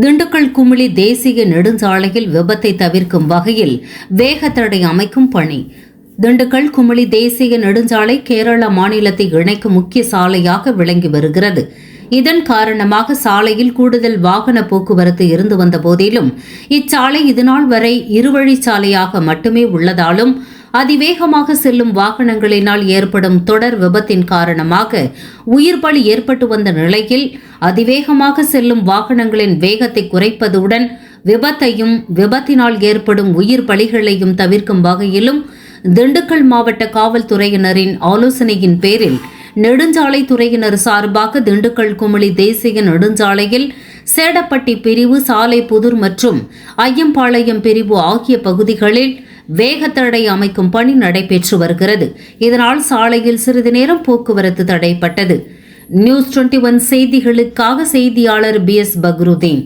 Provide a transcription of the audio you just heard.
திண்டுக்கல் குமிழி தேசிய நெடுஞ்சாலையில் விபத்தை தவிர்க்கும் வகையில் வேகத்தடை அமைக்கும் பணி. திண்டுக்கல் குமிழி தேசிய நெடுஞ்சாலை கேரள மாநிலத்தை இணைக்கும் முக்கிய சாலையாக விளங்கி வருகிறது. இதன் காரணமாக சாலையில் கூடுதல் வாகன போக்குவரத்து இருந்து வந்த போதிலும் இச்சாலை இதுநாள் வரை இருவழிச்சாலையாக மட்டுமே உள்ளதாலும் அதிவேகமாக செல்லும் வாகனங்களினால் ஏற்படும் தொடர் விபத்தின் காரணமாக உயிர் பலி ஏற்பட்டு வந்த நிலையில் அதிவேகமாக செல்லும் வாகனங்களின் வேகத்தை குறைப்பதுடன் விபத்தையும் விபத்தினால் ஏற்படும் உயிர் பலிகளையும் தவிர்க்கும் வகையிலும் திண்டுக்கல் மாவட்ட காவல்துறையினரின் ஆலோசனையின் பேரில் நெடுஞ்சாலை துறையினர் சார்பாக திண்டுக்கல் குமிழி தேசிய நெடுஞ்சாலையில் சேடப்பட்டி பிரிவு சாலை புதூர் மற்றும் ஐயம்பாளையம் பிரிவு ஆகிய பகுதிகளில் வேகத்தடை அமைக்கும் பணி நடைபெற்று வருகிறது. இதனால் சாலையில் சிறிது நேரம் போக்குவரத்து தடைப்பட்டது. நியூஸ் டுவெண்ட்டி ஒன் செய்திகளுக்காக செய்தியாளர் பி எஸ் பக்ருதீன்.